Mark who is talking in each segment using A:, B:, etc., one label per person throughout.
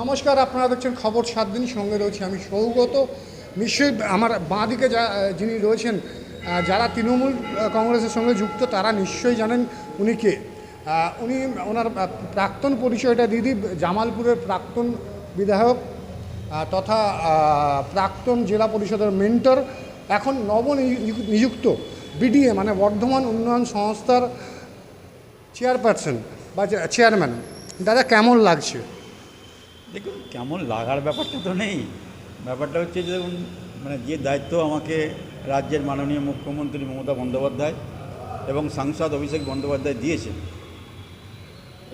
A: নমস্কার, আপনারা দেখছেন খবর সাত দিন, সঙ্গে রয়েছে আমি সৌগত। নিশ্চয়ই আমার বাঁ দিকে যা যিনি রয়েছেন যারা তৃণমূল কংগ্রেসের সঙ্গে যুক্ত, তারা নিশ্চয়ই জানেন উনি কে। উনি ওনার প্রাক্তন পরিচয়টা দিদি জামালপুরের প্রাক্তন বিধায়ক তথা প্রাক্তন জেলা পরিষদের মেন্টর, এখন নব নিযুক্ত বিডিএ মানে বর্ধমান উন্নয়ন সংস্থার চেয়ারপারসন বা চেয়ারম্যান। দাদা, কেমন লাগছে?
B: দেখুন, কেমন লাগার ব্যাপারটা তো নেই। ব্যাপারটা হচ্ছে যে মানে যে দায়িত্ব আমাকে রাজ্যের মাননীয় মুখ্যমন্ত্রী মমতা বন্দ্যোপাধ্যায় এবং সাংসদ অভিষেক বন্দ্যোপাধ্যায় দিয়েছেন।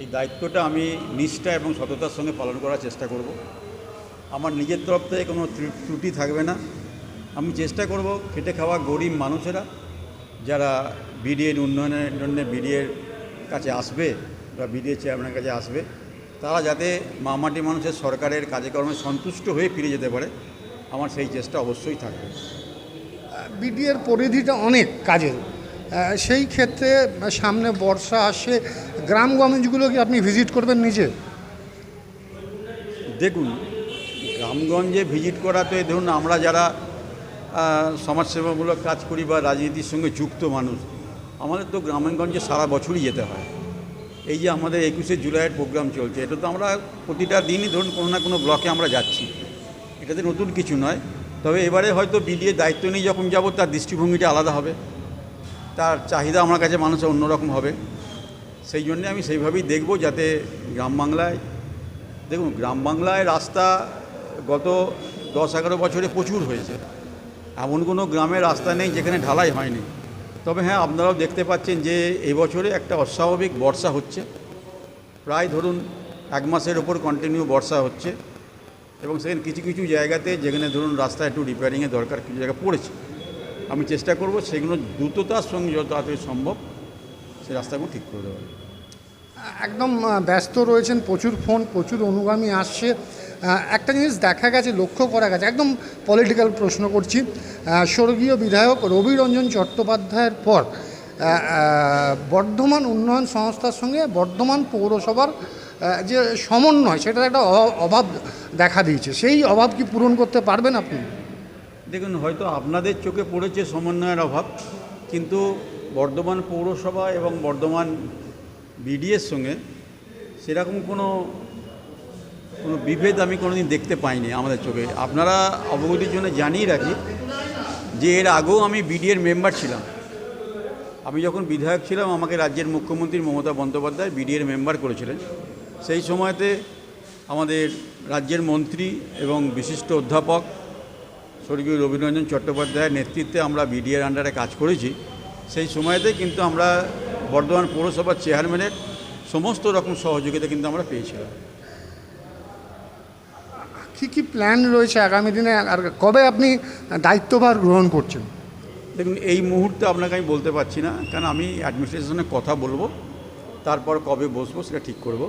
B: এই দায়িত্বটা আমি নিষ্ঠা এবং সততার সঙ্গে পালন করার চেষ্টা করব। আমার নিজের তরফ থেকে কোনো ত্রুটি থাকবে না। আমি চেষ্টা করব খেটে খাওয়া গরিব মানুষেরা যারা বিডিএর উন্নয়নের জন্য বিডিএর কাছে আসবে বা বিডিএ চেয়ারম্যানের কাছে আসবে তারা যাতে মামাটি মানুষের সরকারের কাজে কর্মে সন্তুষ্ট হয়ে ফিরে যেতে পারে আমার সেই চেষ্টা অবশ্যই থাকবে।
A: বিডিএর পরিধিটা অনেক কাজের। সেই ক্ষেত্রে সামনে বর্ষা আসে গ্রামগঞ্জগুলো কি আপনি ভিজিট করবেন নিজে?
B: দেখুন গ্রামগঞ্জে ভিজিট করা করাতে ধরুন আমরা যারা সমাজসেবামূলক কাজ করি বা রাজনীতির সঙ্গে যুক্ত মানুষ আমাদের তো গ্রামগঞ্জে সারা বছরই যেতে হয়। এই যে আমাদের একুশে জুলাইয়ের প্রোগ্রাম চলছে, এটা তো আমরা প্রতিটা দিনই ধরুন কোনো না কোনো ব্লকে আমরা যাচ্ছি। এটাতে নতুন কিছু নয়। তবে এবারে হয়তো বিডিএ দায়িত্ব নিয়ে যখন যাব, তার দৃষ্টিভঙ্গিটা আলাদা হবে। তার চাহিদা আমার কাছে মানুষের অন্যরকম হবে। সেই জন্যে আমি সেইভাবেই দেখব যাতে গ্রাম বাংলায়, দেখুন, গ্রাম বাংলায় রাস্তা গত দশ এগারো বছরে প্রচুর হয়েছে। এমন কোনো গ্রামে রাস্তা নেই যেখানে ঢালাই হয়নি। তবে হ্যাঁ আপনারাও দেখতে পাচ্ছেন যে এবছরে একটা অস্বাভাবিক বর্ষা হচ্ছে। প্রায় ধরুন এক মাসের ওপর কন্টিনিউ বর্ষা হচ্ছে এবং সেখানে কিছু কিছু জায়গাতে যেখানে ধরুন রাস্তা একটু রিপেয়ারিংয়ের দরকার কিছু জায়গা পড়েছে। আমি চেষ্টা করব সেগুলো দ্রুততার সঙ্গে যত তাড়াতাড়ি সম্ভব সেই রাস্তাগুলো ঠিক করে দেওয়া
A: একদম ব্যস্ত রয়েছেন, প্রচুর ফোন প্রচুর অনুগামী আসছে। একটা জিনিস দেখা গেছে, লক্ষ্য করা গেছে, একদম পলিটিক্যাল প্রশ্ন করছি। স্বর্গীয় বিধায়ক রবি রঞ্জন চট্টোপাধ্যায়ের পর বর্ধমান উন্নয়ন সংস্থার সঙ্গে বর্ধমান পৌরসভার যে সমন্বয়, সেটার একটা অভাব দেখা দিয়েছে। সেই অভাব কি পূরণ করতে পারবেন আপনি?
B: দেখুন, হয়তো আপনাদের চোখে পড়েছে সমন্বয়ের অভাব, কিন্তু বর্ধমান পৌরসভা এবং বর্ধমান বিডিএর সঙ্গে সেরকম কোনো কোনো বিভেদ আমি কোনোদিন দেখতে পাইনি আমাদের চোখে। আপনারা অবগতির জন্য জানিয়ে রাখি যে এর আগেও আমি বিডিএর মেম্বার ছিলাম। আমি যখন বিধায়ক ছিলাম, আমাকে রাজ্যের মুখ্যমন্ত্রী মমতা বন্দ্যোপাধ্যায় বিডিএর মেম্বার করেছিলেন। সেই সময়তে আমাদের রাজ্যের মন্ত্রী এবং বিশিষ্ট অধ্যাপক স্বর্গীয় রবীন্দ্ররঞ্জন চট্টোপাধ্যায়ের নেতৃত্বে আমরা বিডিএর আন্ডারে কাজ করেছি। সেই সময়তে কিন্তু আমরা বর্ধমান পৌরসভার চেয়ারম্যানের সমস্ত রকম সহযোগিতা কিন্তু আমরা পেয়েছিলাম।
A: কী কী প্ল্যান রয়েছে আগামী দিনে? আর কবে আপনি দায়িত্বভার গ্রহণ করছেন?
B: দেখুন, এই মুহূর্তে আপনাকে আমি বলতে পারছি না, কারণ আমি অ্যাডমিনিস্ট্রেশনে কথা বলব, তারপর কবে বসবো সেটা ঠিক করব।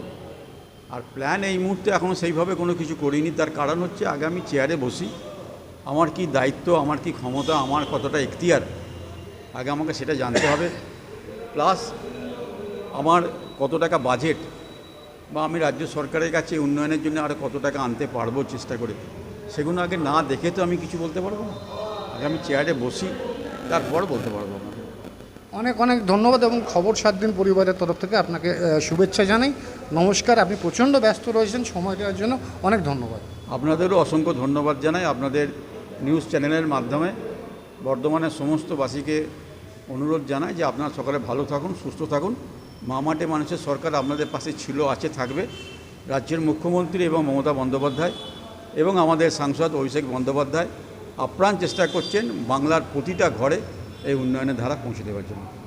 B: আর প্ল্যান এই মুহূর্তে এখনও সেইভাবে কোনো কিছু করিনি, তার কারণ হচ্ছে আগে আমি চেয়ারে বসি। আমার কি দায়িত্ব, আমার কি ক্ষমতা, আমার কতটা এখতিয়ার, আগে আমাকে সেটা জানতে হবে। প্লাস আমার কত টাকা বাজেট বা আমি রাজ্য সরকারের কাছে উন্নয়নের জন্য আরও কত টাকা আনতে পারব চেষ্টা করে সেগুলো আগে না দেখে তো আমি কিছু বলতে পারব না। আগে আমি চেয়ারে বসি তারপর বলতে পারব আপনাকে।
A: অনেক অনেক ধন্যবাদ এবং খবর সাত দিন পরিবারের তরফ থেকে আপনাকে শুভেচ্ছা জানাই। নমস্কার আপনি প্রচণ্ড ব্যস্ত রয়েছেন সময় দেওয়ার জন্য অনেক ধন্যবাদ।
B: আপনাদেরও অসংখ্য ধন্যবাদ জানাই আপনাদের নিউজ চ্যানেলের মাধ্যমে। বর্ধমানের সমস্ত বাসীকে অনুরোধ জানাই যে আপনারা সকালে ভালো থাকুন সুস্থ থাকুন। মামাটে মানুষের সরকার আপনাদের পাশে ছিল, আছে, থাকবে। রাজ্যের মুখ্যমন্ত্রী এবং মমতা বন্দ্যোপাধ্যায় এবং আমাদের সাংসদ অভিষেক বন্দ্যোপাধ্যায় আপ্রাণ চেষ্টা করছেন বাংলার প্রতিটা ঘরে এই উন্নয়নের ধারা পৌঁছে দেওয়ার জন্য।